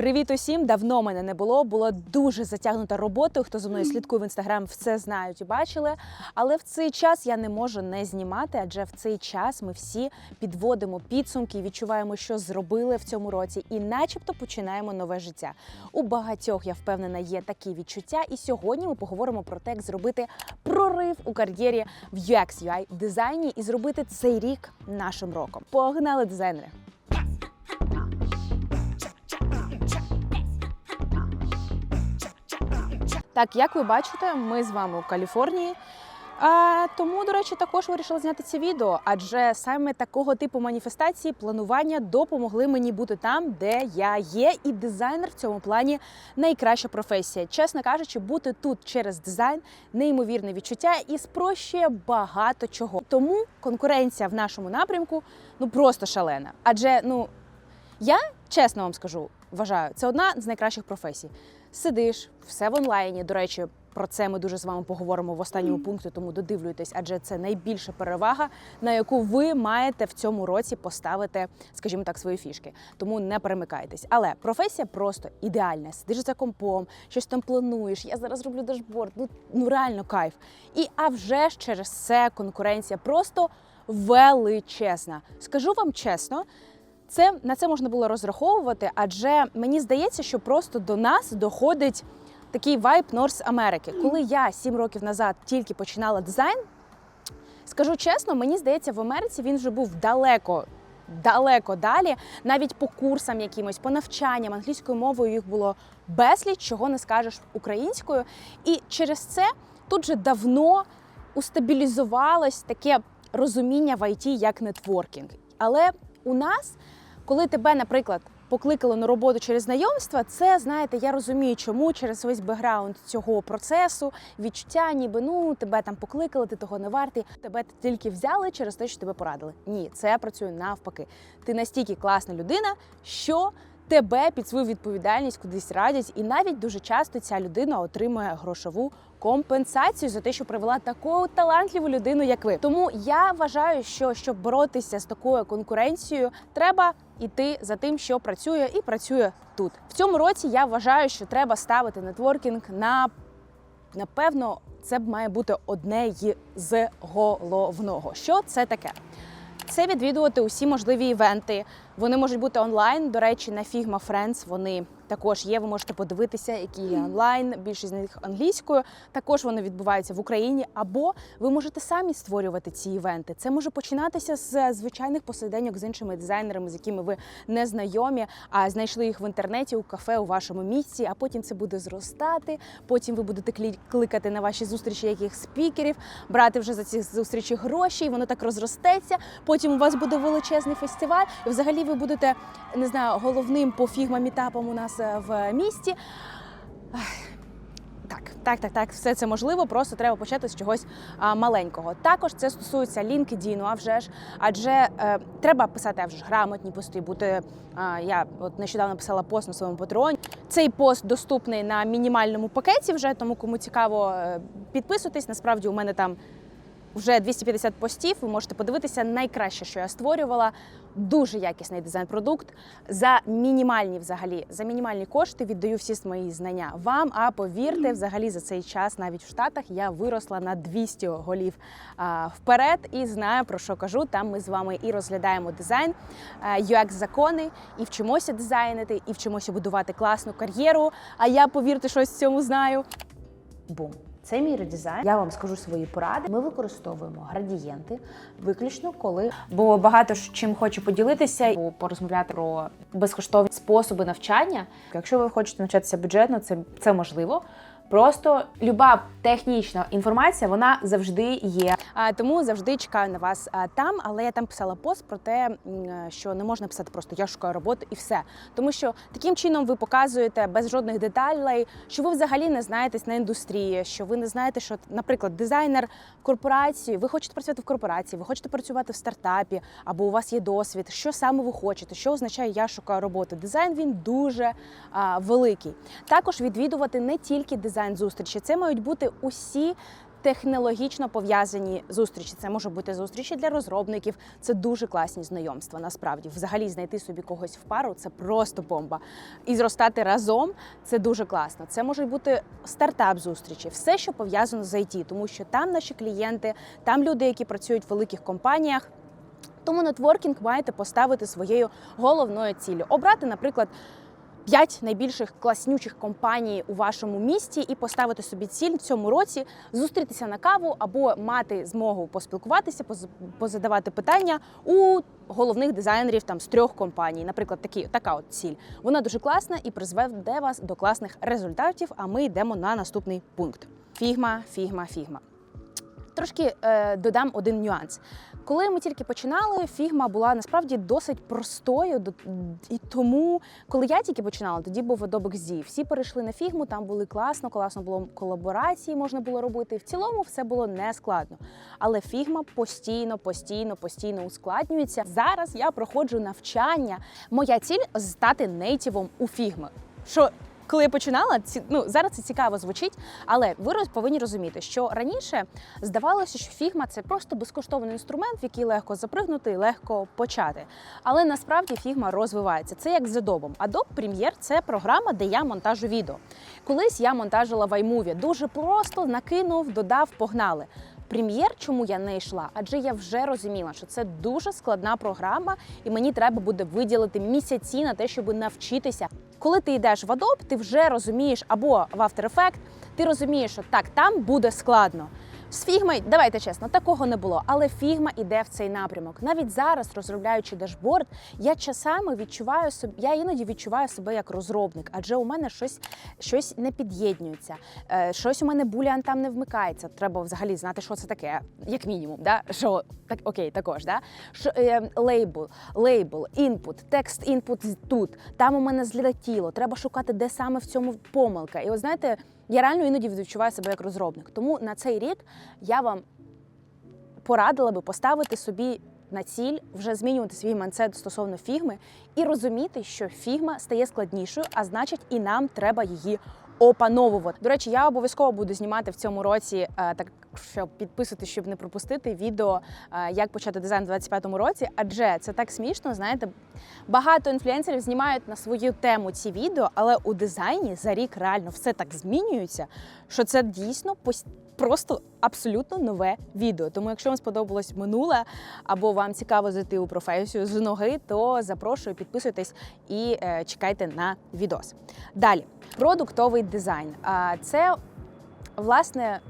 Привіт усім! Давно мене не було. Було дуже затягнута роботою. Хто за мною слідкує в інстаграм, все знають і бачили. Але в цей час я не можу не знімати, адже в цей час ми всі підводимо підсумки і відчуваємо, що зробили в цьому році, і, начебто, починаємо нове життя. У багатьох я впевнена, є такі відчуття. І сьогодні ми поговоримо про те, як зробити прорив у кар'єрі в UX UI дизайні і зробити цей рік нашим роком. Погнали дизайнери! Так, як ви бачите, ми з вами у Каліфорнії. А, тому, до речі, також вирішила зняти це відео, адже саме такого типу маніфестації планування допомогли мені бути там, де я є, і дизайнер в цьому плані найкраща професія. Чесно кажучи, бути тут через дизайн неймовірне відчуття і спрощує багато чого. Тому конкуренція в нашому напрямку ну просто шалена. Адже ну я чесно вам скажу, вважаю, це одна з найкращих професій. Сидиш, все в онлайні. До речі, про це ми дуже з вами поговоримо в останньому пункті, тому додивлюйтесь, адже це найбільша перевага, на яку ви маєте в цьому році поставити, скажімо так, свої фішки. Тому не перемикайтесь. Але професія просто ідеальна. Сидиш за компом, щось там плануєш. Я зараз роблю дашборд. Ну, ну реально кайф. І а вже ж через це конкуренція просто величезна. Скажу вам чесно. Це на це можна було розраховувати, адже мені здається, що просто до нас доходить такий вайб Норс Америки. Коли я сім років назад тільки починала дизайн, скажу чесно, мені здається, в Америці він вже був далеко. Далеко далі, навіть по курсам якимось, по навчанням англійською мовою їх було безліч, чого не скажеш українською. І через це тут же давно устабілізувалось таке розуміння в ІТ як нетворкінг. Але у нас, коли тебе, наприклад, покликали на роботу через знайомства, це знаєте, я розумію, чому через весь бекграунд цього процесу, відчуття, ніби ну тебе там покликали, ти того не вартий. Тебе тільки взяли через те, що тебе порадили. Ні, це працює навпаки. Ти настільки класна людина, що тебе під свою відповідальність кудись радять, і навіть дуже часто ця людина отримує грошову компенсацію за те, що привела таку талантливу людину, як ви. Тому я вважаю, що щоб боротися з такою конкуренцією, треба йти за тим, що працює, і працює тут. В цьому році я вважаю, що треба ставити нетворкінг на напевно, це має бути одне з головного. Що це таке? Це відвідувати усі можливі івенти. Вони можуть бути онлайн. До речі, на Figma Friends вони також є. Ви можете подивитися, які є онлайн. Більшість з них англійською. Також вони відбуваються в Україні. Або ви можете самі створювати ці івенти. Це може починатися з звичайних посиденьок з іншими дизайнерами, з якими ви не знайомі, а знайшли їх в інтернеті у кафе у вашому місці. А потім це буде зростати. Потім ви будете кликати на ваші зустрічі яких спікерів, брати вже за ці зустрічі гроші, і воно так розростеться. Потім у вас буде величезний фестиваль, і взагалі ви будете не знаю, головним по фігма мітапам у нас е, в місті. Так, так, так, так, все це можливо, просто треба почати з чогось а, маленького. Також це стосується LinkedIn, а вже ж, адже е, треба писати а вже ж грамотні пости, бути. А, я от нещодавно писала пост на своєму патреоні. Цей пост доступний на мінімальному пакеті вже, тому кому цікаво, е, підписуйтесь. Насправді у мене там вже 250 постів. Ви можете подивитися найкраще, що я створювала. Дуже якісний дизайн-продукт за мінімальні взагалі за мінімальні кошти віддаю всі мої знання вам. А повірте, взагалі за цей час, навіть в Штатах, я виросла на 200 голів а, вперед і знаю про що кажу. Там ми з вами і розглядаємо дизайн, UX закони, і вчимося дизайнити, і вчимося будувати класну кар'єру. А я повірте, щось в цьому знаю. Бум. Це мій редизайн. Я вам скажу свої поради. Ми використовуємо градієнти виключно коли, бо багато чим хочу поділитися, або порозмовляти про безкоштовні способи навчання. Якщо ви хочете навчатися бюджетно, це, це можливо. Просто люба технічна інформація вона завжди є. А, тому завжди чекаю на вас там. Але я там писала пост про те, що не можна писати просто я шукаю роботу і все. Тому що таким чином ви показуєте без жодних деталей, що ви взагалі не знаєтесь на індустрії, що ви не знаєте, що, наприклад, дизайнер корпорації, ви хочете працювати в корпорації, ви хочете працювати в стартапі, або у вас є досвід, що саме ви хочете, що означає я шукаю роботу. Дизайн він дуже а, великий. Також відвідувати не тільки дизайн зустрічі, це мають бути усі технологічно пов'язані зустрічі. Це може бути зустрічі для розробників. Це дуже класні знайомства. Насправді, взагалі, знайти собі когось в пару це просто бомба. І зростати разом це дуже класно. Це можуть бути стартап-зустрічі, все, що пов'язано з IT, тому що там наші клієнти, там люди, які працюють в великих компаніях. Тому нетворкінг маєте поставити своєю головною ціллю. Обрати, наприклад, п'ять найбільших класнючих компаній у вашому місті і поставити собі ціль в цьому році зустрітися на каву або мати змогу поспілкуватися, поз- позадавати питання у головних дизайнерів там з трьох компаній. Наприклад, такі така от ціль. Вона дуже класна і призведе вас до класних результатів. А ми йдемо на наступний пункт: фігма, фігма, фігма. Трошки е, додам один нюанс. Коли ми тільки починали, фігма була насправді досить простою. І тому, коли я тільки починала, тоді був Adobe XD. Всі перейшли на фігму, там були класно, класно було колаборації, можна було робити. В цілому все було не складно. Але фігма постійно, постійно, постійно ускладнюється. Зараз я проходжу навчання. Моя ціль стати нейтівом у фігми. Що коли я починала, ці ну зараз це цікаво звучить, але ви повинні розуміти, що раніше здавалося, що фігма це просто безкоштовний інструмент, в який легко запригнути і легко почати. Але насправді фігма розвивається. Це як з Adobe. Adobe Premiere – це програма, де я монтажу відео. Колись я монтажила в iMovie. Дуже просто накинув, додав, погнали. Прем'єр, чому я не йшла? Адже я вже розуміла, що це дуже складна програма, і мені треба буде виділити місяці на те, щоб навчитися. Коли ти йдеш в Adobe, ти вже розумієш або в After Effects, ти розумієш, що так, там буде складно. З фігмою, давайте чесно, такого не було, але фігма іде в цей напрямок. Навіть зараз, розробляючи дашборд, я часами відчуваю собі, я іноді відчуваю себе як розробник, адже у мене щось, щось не під'єднується, е, щось у мене булян там не вмикається. Треба взагалі знати, що це таке, як мінімум. Да? Що так окей, також да? Що, е, лейбл, лейбл, інпут, текст інпут тут. Там у мене злетіло. Треба шукати, де саме в цьому помилка. І от знаєте, я реально іноді відчуваю себе як розробник. Тому на цей рік я вам порадила би поставити собі на ціль вже змінювати свій мансет стосовно фігми і розуміти, що фігма стає складнішою, а значить, і нам треба її опановувати. До речі, я обов'язково буду знімати в цьому році, е, так що підписати, щоб не пропустити відео, е, як почати дизайн у 25-му році. Адже це так смішно, знаєте, багато інфлюенсерів знімають на свою тему ці відео, але у дизайні за рік реально все так змінюється, що це дійсно пос- просто абсолютно нове відео. Тому, якщо вам сподобалось минуле або вам цікаво зайти у професію з ноги, то запрошую, підписуйтесь і е, чекайте на відос. Далі, продуктовий дизайн. А це власне.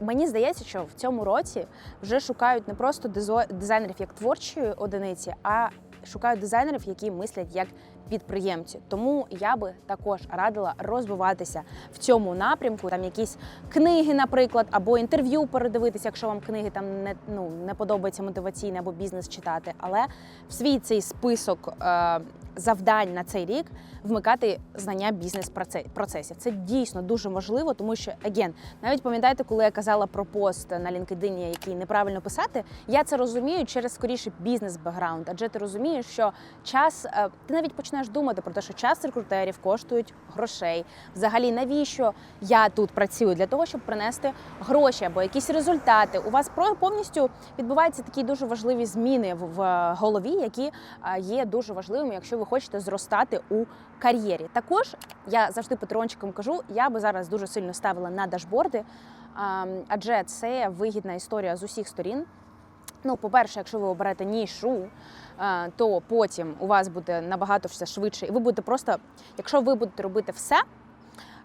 Мені здається, що в цьому році вже шукають не просто дизайнерів як творчої одиниці, а шукають дизайнерів, які мислять як підприємці. Тому я би також радила розвиватися в цьому напрямку. Там якісь книги, наприклад, або інтерв'ю передивитися, якщо вам книги там не ну не подобається мотиваційне або бізнес читати. Але в свій цей список е, завдань на цей рік вмикати знання бізнес-процесів. Це дійсно дуже важливо, тому що again, навіть пам'ятаєте, коли я казала про пост на LinkedIn, який неправильно писати, я це розумію через скоріше бізнес-бекграунд, адже ти розумієш, що час е, ти навіть починаєш думати про те, що час рекрутерів коштують грошей. Взагалі, навіщо я тут працюю? Для того, щоб принести гроші або якісь результати. У вас повністю відбуваються такі дуже важливі зміни в- голові, які є дуже важливими, якщо ви хочете зростати у кар'єрі. Також я завжди патрончикам кажу, я би зараз дуже сильно ставила на дашборди, адже це вигідна історія з усіх сторін. Ну, по-перше, якщо ви оберете нішу, е, то потім у вас буде набагато все швидше, і ви будете просто, якщо ви будете робити все.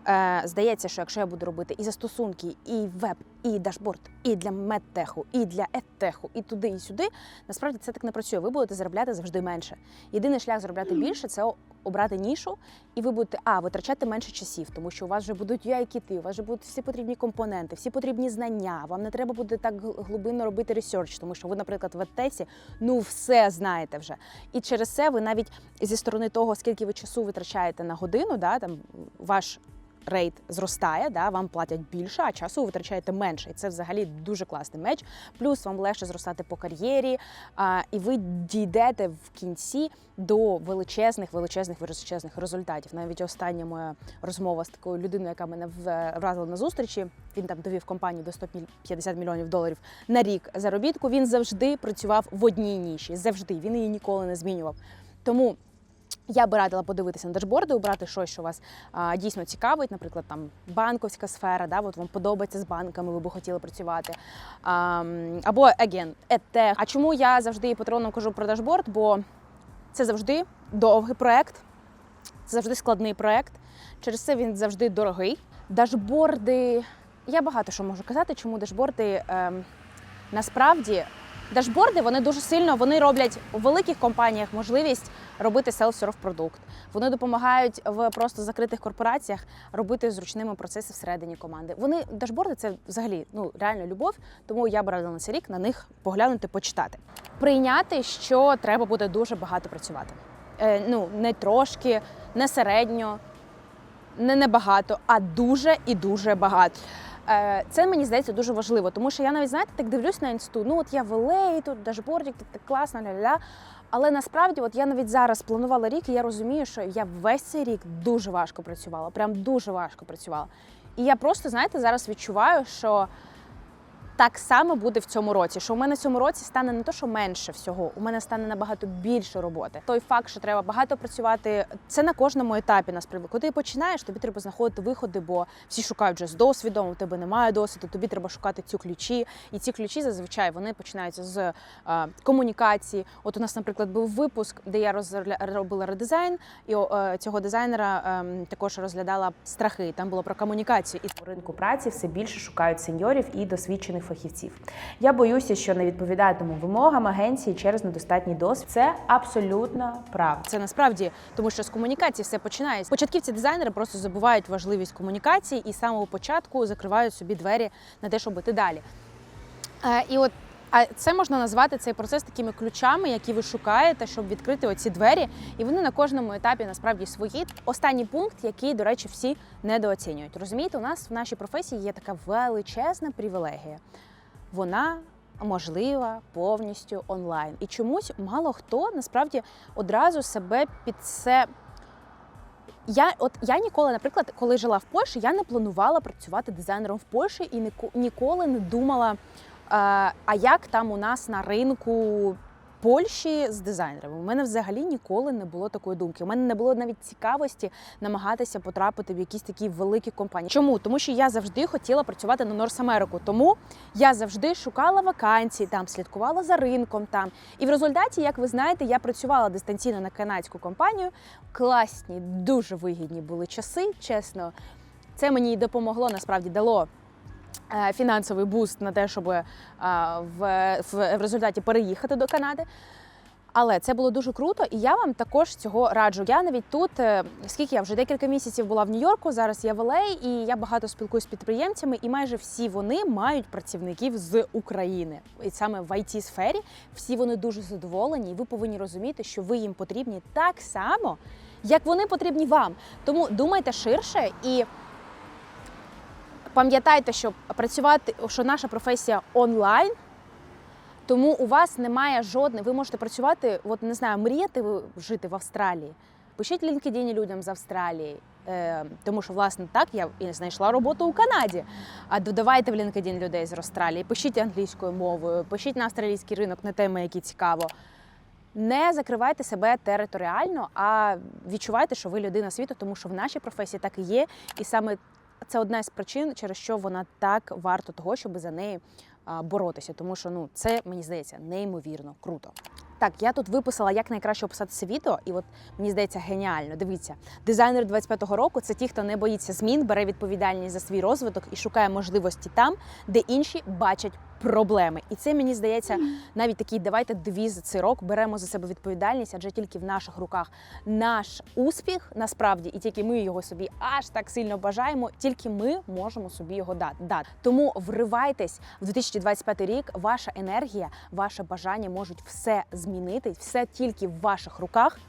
е, Здається, що якщо я буду робити і застосунки, і веб, і дашборд, і для медтеху, і для едтеху, і туди, і сюди, насправді це так не працює. Ви будете заробляти завжди менше. Єдиний шлях заробляти більше це обрати нішу, і ви будете а витрачати менше часів, тому що у вас вже будуть UI-кіти, у вас вже будуть всі потрібні компоненти, всі потрібні знання. Вам не треба буде так глибинно робити ресерч, тому що ви, наприклад, в едтесі ну все знаєте вже. І через це ви навіть зі сторони того, скільки ви часу витрачаєте на годину, да, там ваш рейт зростає, да, вам платять більше, а часу ви витрачаєте менше. І це взагалі дуже класний меч. Плюс вам легше зростати по кар'єрі, а, і ви дійдете в кінці до величезних, величезних, величезних результатів. Навіть остання моя розмова з такою людиною, яка мене вразила на зустрічі. Він там довів компанію до 150 мільйонів доларів на рік заробітку. Він завжди працював в одній ніші. Завжди він її ніколи не змінював. Тому я би радила подивитися на дашборди, обрати щось, що вас а, дійсно цікавить, наприклад, там банковська сфера, да, от вам подобається з банками, ви б хотіли працювати. А, або again, EdTech. А чому я завжди патроном кажу про дашборд? Бо це завжди довгий проект, це завжди складний проект. Через це він завжди дорогий. Дашборди. Я багато що можу казати, чому дашборди ем, насправді. Дашборди вони дуже сильно вони роблять у великих компаніях можливість робити self-serve продукт. Вони допомагають в просто закритих корпораціях робити зручними процеси всередині команди. Вони дашборди це взагалі ну реально любов. Тому я б радила на цей рік на них поглянути, почитати. Прийняти, що треба буде дуже багато працювати. Е, ну не трошки, не середньо, не небагато, а дуже і дуже багато. Е, Це мені здається дуже важливо, тому що я навіть знаєте, так дивлюсь на інсту. Ну от я велею, тут дашбордик, так, так класно, ля-ля. Але насправді, от я навіть зараз планувала рік, і я розумію, що я весь цей рік дуже важко працювала, прям дуже важко працювала. І я просто, знаєте, зараз відчуваю, що так само буде в цьому році. Що у мене в цьому році стане не то, що менше всього, у мене стане набагато більше роботи. Той факт, що треба багато працювати, це на кожному етапі насправді. Коли ти починаєш, тобі треба знаходити виходи, бо всі шукають вже з досвідом. У тебе немає досвіду, тобі треба шукати ці ключі. І ці ключі зазвичай вони починаються з е, комунікації. От у нас, наприклад, був випуск, де я робила редизайн, і е, цього дизайнера е, також розглядала страхи. Там було про комунікацію і ринку праці все більше шукають сеньорів і досвідчених фахівців. Я боюся, що не відповідатиму вимогам агенції через недостатній досвід. Це абсолютно правда. Це насправді тому, що з комунікації все починається. Початківці дизайнери просто забувають важливість комунікації і з самого початку закривають собі двері на те, щоб іти далі. Е, і от а це можна назвати цей процес такими ключами, які ви шукаєте, щоб відкрити оці двері, і вони на кожному етапі насправді свої. Останній пункт, який, до речі, всі недооцінюють. Розумієте, у нас в нашій професії є така величезна привілегія. Вона можлива повністю онлайн. І чомусь мало хто насправді одразу себе під це. Я от я ніколи, наприклад, коли жила в Польщі, я не планувала працювати дизайнером в Польщі і ніколи не думала, а як там у нас на ринку Польщі з дизайнерами. У мене взагалі ніколи не було такої думки. У мене не було навіть цікавості намагатися потрапити в якісь такі великі компанії. Чому? Тому що я завжди хотіла працювати на Норс Америку. Тому я завжди шукала вакансії там, слідкувала за ринком там. І в результаті, як ви знаєте, я працювала дистанційно на канадську компанію. Класні, дуже вигідні були часи, чесно. Це мені й допомогло, насправді дало фінансовий буст на те, щоб е, в, в, в результаті переїхати до Канади. Але це було дуже круто, і я вам також цього раджу. Я навіть тут, е, скільки я вже декілька місяців була в Нью-Йорку, зараз я в LA, і я багато спілкуюсь з підприємцями, і майже всі вони мають працівників з України. І саме в it сфері всі вони дуже задоволені, і ви повинні розуміти, що ви їм потрібні так само, як вони потрібні вам. Тому думайте ширше і пам'ятайте, що працювати, що наша професія онлайн. Тому у вас немає жодних. Ви можете працювати, от не знаю, мріяти ви жити в Австралії. Пишіть LinkedIn людям з Австралії, е, тому що власне так я і знайшла роботу у Канаді. А додавайте в LinkedIn людей з Австралії, пишіть англійською мовою, пишіть на австралійський ринок на теми, які цікаво. Не закривайте себе територіально, а відчувайте, що ви людина світу, тому що в нашій професії так і є. І саме це одна з причин, через що вона так варто того, щоб за неї боротися. Тому що ну це мені здається неймовірно круто. Так, я тут виписала, як найкраще описати це відео, і от мені здається геніально. Дивіться, дизайнер 25-го року це ті, хто не боїться змін, бере відповідальність за свій розвиток і шукає можливості там, де інші бачать проблеми. І це мені здається навіть такий давайте девіз цей рок беремо за себе відповідальність, адже тільки в наших руках наш успіх насправді, і тільки ми його собі аж так сильно бажаємо, тільки ми можемо собі його дати. Тому вривайтесь в 2025 рік. Ваша енергія, ваше бажання можуть все змінити, все тільки в ваших руках.